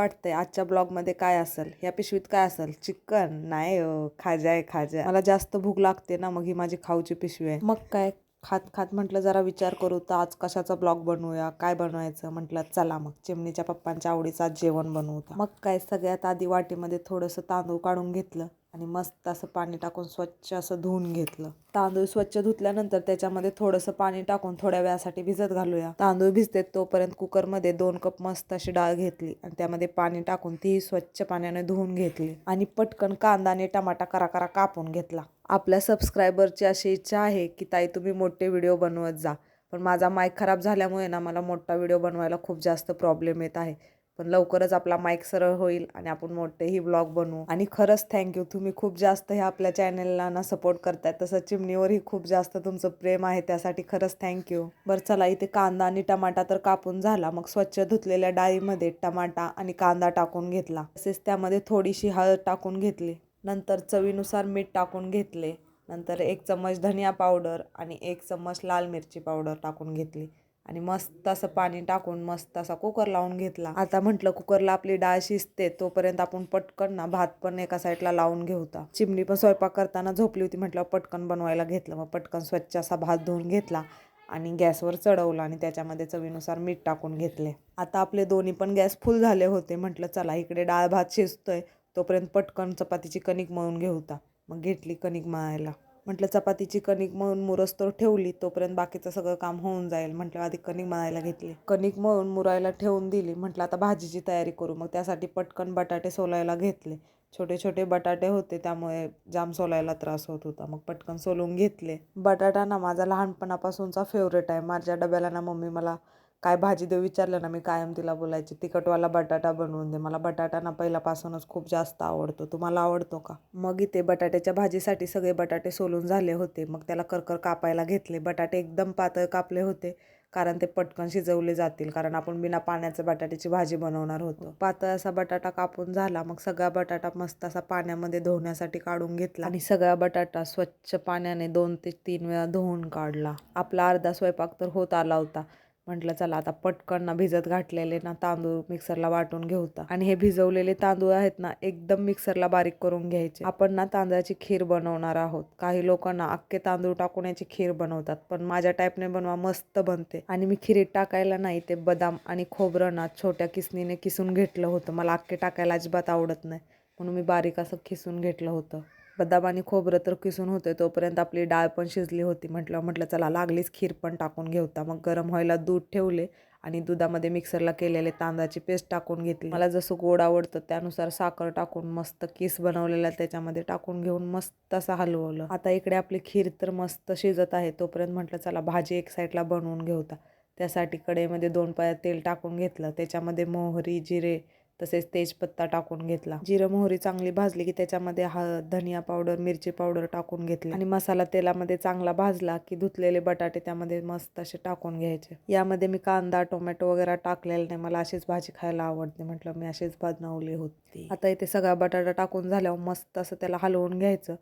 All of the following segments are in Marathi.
वाटतंय आजच्या ब्लॉगमध्ये काय असेल? या पिशवीत काय असेल? चिकन? नाही खाजा आहे खाजा मला जास्त भूक लागते ना मग ही माझी खाऊची पिशवी आहे. मग काय? खात खात म्हटलं जरा विचार करू तर आज कशाचा ब्लॉग बनवूया? काय बनवायचं? म्हटलं चला मग. चिमणीच्या पप्पांच्या आवडीचं आज जेवण बनवू मग काय? सगळ्यात आधी वाटीमध्ये थोडंसं तांदूळ काढून घेतलं. आणि मस्त असं पाणी टाकून स्वच्छ असं धुवून घेतलं. तांदूळ स्वच्छ धुतल्यानंतर त्याच्यामध्ये थोडंसं पाणी टाकून थोड्या वेळासाठी भिजत घालूया. तांदूळ भिजते तोपर्यंत कुकरमध्ये दोन कप मस्त अशी डाळ घेतली आणि त्यामध्ये पाणी टाकून तीही स्वच्छ पाण्याने धुवून घेतली आणि पटकन कांदा आणि टमाटा करा करा कापून घेतला. आपल्या सबस्क्रायबरची अशी इच्छा आहे की ताई तुम्ही मोठे व्हिडिओ बनवत जा. पण माझा माईक खराब झाल्यामुळे ना मला मोठा व्हिडिओ बनवायला खूप जास्त प्रॉब्लेम येत आहे. पण लवकरच आपला माईक सरळ होईल आणि आपण मोठेही ब्लॉग बनवू आणि खरंच थँक्यू तुम्ही खूप जास्त हे आपल्या चॅनेलला ना सपोर्ट करताय. तसं चिमणीवरही खूप जास्त तुमचं प्रेम आहे. त्यासाठी खरंच थँक्यू बरं चला इथे कांदा आणि टमाटा तर कापून झाला. मग स्वच्छ धुतलेल्या डाळीमध्ये टमाटा आणि कांदा टाकून घेतला. तसेच त्यामध्ये थोडीशी हळद टाकून घेतली. नंतर चवीनुसार मीठ टाकून घेतले. नंतर एक चम्मच धनिया पावडर आणि एक चम्मच लाल मिरची पावडर टाकून घेतली. आणि मस्त असं पाणी टाकून मस्त असा कुकर लावून घेतला. आता म्हटलं कुकरला आपली डाळ शिजते तोपर्यंत आपण पटकन ना भात पण एका साईडला लावून घेऊता चिमणी पण स्वयंपाक करताना झोपली होती म्हटलं पटकन बनवायला घेतलं. मग पटकन स्वच्छ असा भात धुवून घेतला आणि गॅसवर चढवला आणि त्याच्यामध्ये चवीनुसार मीठ टाकून घेतले. आता आपले दोन्ही पण गॅस फुल झाले होते म्हटलं चला इकडे डाळ भात शिजतोय तोपर्यंत पटकन चपातीची कणिक मळून घेऊता मग घेतली कणिक मळायला. म्हटलं चपातीची कणिक मळून मुरस्तोर ठेवली तोपर्यंत बाकीचं सगळं काम होऊन जाईल. म्हटलं आधी कणिक मळायला घेतली. कणिक मळून मुरायला ठेवून दिली. म्हटलं आता भाजीची तयारी करू. मग त्यासाठी पटकन बटाटे सोलायला घेतले. छोटे छोटे बटाटे होते त्यामुळे जाम सोलायला त्रास होत होता. मग पटकन सोलून घेतले. बटाटा ना माझा लहानपणापासूनचा फेवरेट आहे. माझ्या डब्याला ना मम्मी मला काय भाजी देऊ विचारलं ना मी कायम तिला बोलायची तिखटवाला बटाटा बनवून दे मला बटाटा ना पहिल्यापासूनच खूप जास्त आवडतो. तुम्हाला आवडतो का? मग इथे बटाट्याच्या भाजीसाठी सगळे बटाटे सोलून झाले होते. मग त्याला करकर कापायला घेतले. बटाटे एकदम पातळ कापले होते कारण ते पटकन शिजवले जातील कारण आपण बिना पाण्याचं बटाट्याची भाजी बनवणार होतो. पातळ असा बटाटा कापून झाला मग सगळा बटाटा मस्त असा पाण्यामध्ये धुवण्यासाठी काढून घेतला आणि सगळा बटाटा स्वच्छ पाण्याने दोन ते तीन वेळा धुवून काढला. आपला अर्धा स्वयंपाक तर होत आला होता म्हटलं चला आता पटकन ना भिजत घातलेले ना तांदूळ मिक्सरला वाटून घेऊता आणि हे भिजवलेले तांदूळ आहेत ना एकदम मिक्सरला बारीक करून घ्यायचे. आपण ना तांदळाची खीर बनवणार आहोत. काही लोकांना अख्खे तांदूळ टाकून याची खीर बनवतात पण माझ्या टाईपने बनवा मस्त बनते. आणि मी खिरीत टाकायला नाही ते बदाम आणि खोबरं ना छोट्या किसनीने किसून घेतलं होतं. मला अख्खे टाकायला अजिबात आवडत नाही म्हणून मी बारीक असं किसून घेतलं होतं. बदाम आणि खोबरं तर किसून होते तोपर्यंत आपली डाळ पण शिजली होती. म्हटलं म्हटलं चला लागलीच खीर पण टाकून घेऊता मग गरम व्हायला दूध ठेवले आणि दुधामध्ये मिक्सरला केलेले तांदळाची पेस्ट टाकून घेतली. मला जसं गोड आवडतं त्यानुसार साखर टाकून मस्त किस बनवलेला त्याच्यामध्ये टाकून घेऊन मस्त असं हलवलं. आता इकडे आपली खीर तर मस्त शिजत आहे. तोपर्यंत म्हटलं चला भाजी एक साईडला बनवून घेऊता. त्यासाठी कढईमध्ये दोन पाया तेल टाकून घेतलं. त्याच्यामध्ये मोहरी जिरे तसेच तेजपत्ता टाकून घेतला. जिरं मोहरी चांगली भाजली की त्याच्यामध्ये हा धनिया पावडर मिरची पावडर टाकून घेतली. आणि मसाला तेलामध्ये चांगला भाजला की धुतलेले बटाटे त्यामध्ये मस्त असे टाकून घ्यायचे. यामध्ये मी कांदा टोमॅटो वगैरे टाकलेला नाही. मला अशीच भाजी खायला आवडते म्हटलं मी अशीच बनवली होती. आता इथे सगळा बटाटा टाकून झाल्यावर मस्त असं त्याला हलवून घ्यायचं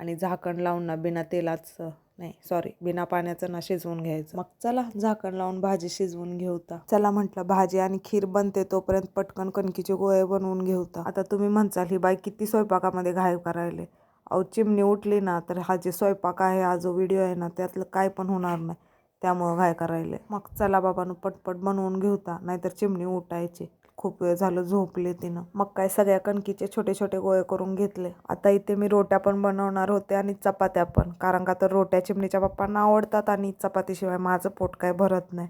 आणि झाकण लावून ना बिना तेलाचं नाही सॉरी बिना पाण्याचं ना शिजवून घ्यायचं. मग चला झाकण लावून भाजी शिजवून घेऊता चला म्हटलं भाजी आणि खीर बनते तोपर्यंत पटकन कणकीचे गोळे बनवून घेऊता आता. तुम्ही म्हणचाल ही बाई किती स्वयंपाकामध्ये घाय करायले. अहो चिमणी उठली ना तर हा जे स्वयंपाक आहे हा जो व्हिडिओ आहे ना त्यातलं काय पण होणार नाही. त्यामुळं घाय करायले. मग चला बाबानं पटपट बनवून घेऊता नाहीतर चिमणी उठायची. खूप वेळ झालं झोपले तिनं. मग काय सगळ्या कणकीचे छोटे छोटे गोळे करून घेतले. आता इथे मी रोट्या पण बनवणार होते आणि चपात्या पण. कारण का तर रोट्या चिमणीच्या पप्पांना आवडतात आणि चपातीशिवाय माझं पोट काय भरत नाही.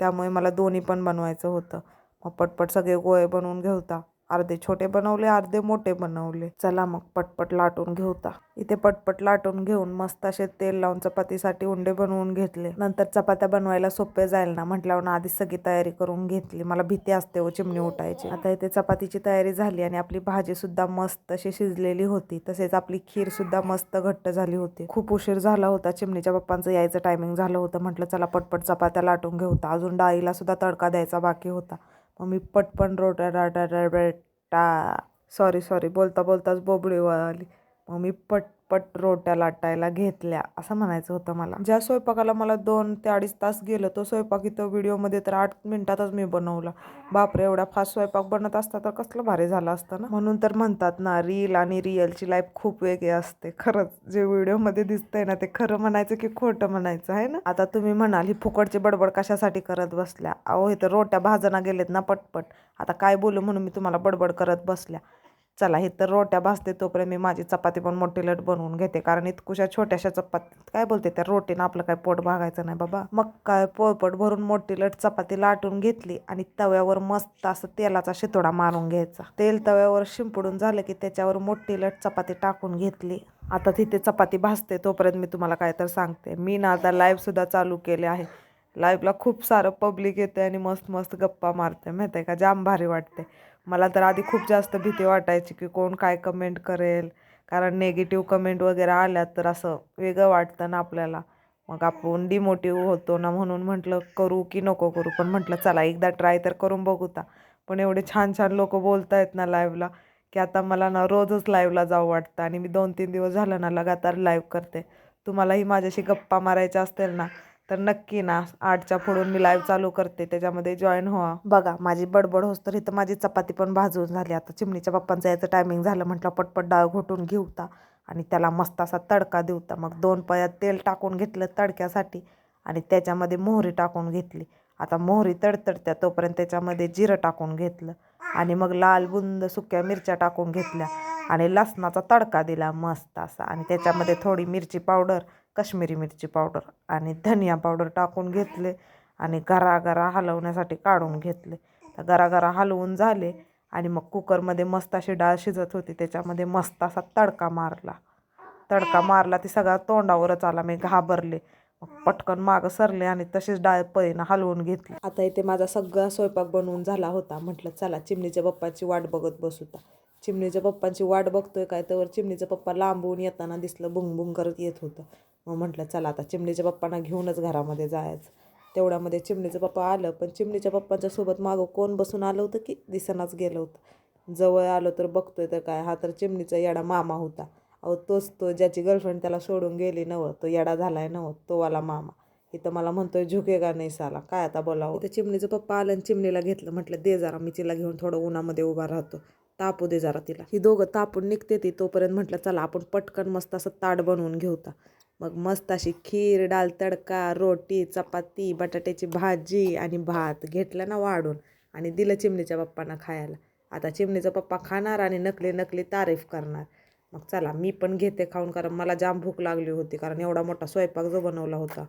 त्यामुळे मला दोन्ही पण बनवायचं होतं. मग पटपट सगळे गोळे बनवून घेऊता अर्धे छोटे बनवले अर्धे मोठे बनवले. चला मग पटपट लाटून घेऊता इथे पटपट लाटून घेऊन मस्त असे तेल लावून चपातीसाठी उंडे बनवून घेतले. नंतर चपात्या बनवायला सोपे जाईल ना म्हटल्यावर ना आधीच सगळी तयारी करून घेतली. मला भीती असते व चिमणी उठायची. आता इथे चपातीची तयारी झाली आणि आपली भाजी सुद्धा मस्त अशी शिजलेली होती. तसेच आपली खीर सुद्धा मस्त घट्ट झाली होती. खूप उशीर झाला होता चिमणीच्या पप्पांचं यायचं टायमिंग झालं होतं. म्हटलं चला पटपट चपात्या लाटून घेऊता अजून डाळीला सुद्धा तडका द्यायचा बाकी होता. मग मी पटपण रोटा राटा सॉरी सॉरी बोलता बोलताच बोबडी आली मग मी पट पटपट रोट्या लाटायला घेतल्या असं म्हणायचं होतं मला. ज्या स्वयंपाकाला मला दोन ते अडीच तास गेलं तो स्वयंपाक इथं व्हिडिओमध्ये तर आठ मिनिटातच मी बनवला. बापरे एवढा फास्ट स्वयंपाक बनत असता तर कसलं भारी झालं असतं ना? म्हणून तर म्हणतात ना रील आणि रिअलची लाईफ खूप वेगळी असते. खरंच जे व्हिडिओमध्ये दिसतंय ना ते खरं म्हणायचं की खोटं म्हणायचं आहे ना? आता तुम्ही म्हणाल ही फुकटची बडबड कशासाठी करत बसल्या? अहो हे तर रोट्या भाजना गेलेत ना पटपट. आता काय बोलू म्हणून मी तुम्हाला बडबड करत बसल्या. चला हे तर रोट्या भाजते तोपर्यंत मी माझी चपाती पण मोठी लट बनवून घेते. कारण इतकुशा छोट्याशा चपाती काय बोलते त्या रोटीनं आपलं काय पोट भागायचं नाही बाबा. मग काय पोळपट भरून मोठी लट चपाती लाटून घेतली आणि तव्यावर मस्त असं तेलाचा शितोडा मारून घ्यायचा. तेल तव्यावर शिंपडून झालं की त्याच्यावर मोठी लट चपाती टाकून घेतली. आता तिथे चपाती भाजते तोपर्यंत मी तुम्हाला काय तर सांगते. मी ना आता लाईव्ह सुद्धा चालू केले आहे. लाईव्हला खूप सारं पब्लिक येते आणि मस्त मस्त गप्पा मारते माहिती आहे का? जाम भारी वाटते मला तर आधी खूप जास्त भीती वाटायची की कोण काय कमेंट करेल. कारण नेगेटिव्ह कमेंट वगैरे आल्या तर असं वेगळं वाटतं ना आपल्याला. मग आपण डिमोटिव्ह होतो ना म्हणून म्हटलं करू की नको करू? पण म्हटलं चला एकदा ट्राय तर करून बघूता. पण एवढे छान छान लोक बोलत आहेत ना लाईव्हला की आता मला ना रोजच लाईव्हला जाऊ वाटतं. आणि मी दोन तीन दिवस झालं ना लगातार लाईव्ह करते. तुम्हालाही माझ्याशी गप्पा मारायच्या असतील ना तर नक्की ना आठच्या फोडून मी लाईव्ह चालू करते त्याच्यामध्ये जॉईन व्हा. बघा माझी बडबड होस तर इथं माझी चपाती पण भाजून झाली. आता चिमणीच्या पप्पांचं याचं टायमिंग झालं म्हटलं पटपट डाळ घोटून घेऊता आणि त्याला मस्त असा तडका देऊता मग दोन पयात तेल टाकून घेतलं तडक्यासाठी आणि त्याच्यामध्ये मोहरी टाकून घेतली. आता मोहरी तडतडत्या तोपर्यंत त्याच्यामध्ये जिरं टाकून घेतलं. आणि मग लाल बुंद सुक्या मिरच्या टाकून घेतल्या. आणि लसणाचा तडका दिला मस्त असा. आणि त्याच्यामध्ये थोडी मिरची पावडर कश्मीरी मिरची पावडर आणि धनिया पावडर टाकून घेतले आणि गरागरा हलवण्यासाठी काढून घेतले. तर गरागरा हलवून झाले आणि मग कुकरमध्ये मस्त अशी डाळ शिजत होती. त्याच्यामध्ये मस्त असा तडका मारला. तडका मारला ती सगळा तोंडावरच आला. मी घाबरले. मग पटकन मागं सरले आणि तशीच डाळ पळीनं हलवून घेतली. आता इथे माझा सगळा स्वयंपाक बनवून झाला होता. म्हटलं चला चिमणीच्या पप्पाची वाट बघत बसूता चिमणीच्या पप्पांची वाट बघतोय काय तर चिमणीचं पप्पा लांबून येताना दिसलं बुंग बुंग करत येत होतं. मग म्हटलं चला आता चिमणीच्या पप्पांना घेऊनच घरामध्ये जायचं. तेवढ्यामध्ये चिमणीचं पप्पा आलं पण चिमणीच्या पप्पांच्या सोबत मागं कोण बसून आलं होतं की दिसनाच गेलं होतं. जवळ आलं तर बघतोय तर काय हा तर चिमणीचा येडा मामा होता. अहो तोच तो ज्याची गर्लफ्रेंड त्याला सोडून गेली नवं तो येडा झालाय नवं तो वाला मामा. इथं मला म्हणतोय झुकेगा नाही साला काय आता बोलावं? इथं चिमणीचं पप्पा आलं आणि चिमणीला घेतलं म्हटलं दे जरा मी तिला घेऊन थोडं उन्हामध्ये उभा राहतो. तापू दे जरा तिला. ही दोघं तापून निघते ती तोपर्यंत म्हटलं चला आपण पटकन मस्त असं ताट बनवून घेऊता मग मस्त अशी खीर डाल तडका रोटी चपाती बटाट्याची भाजी आणि भात घेतलं ना वाढून आणि दिलं चिमणीच्या पप्पांना खायला. आता चिमणीचा पप्पा खाणार आणि नकली नकली तारीफ करणार. मग चला मी पण घेते खाऊन कारण मला जाम भूक लागली होती कारण एवढा मोठा स्वयंपाक जो बनवला होता.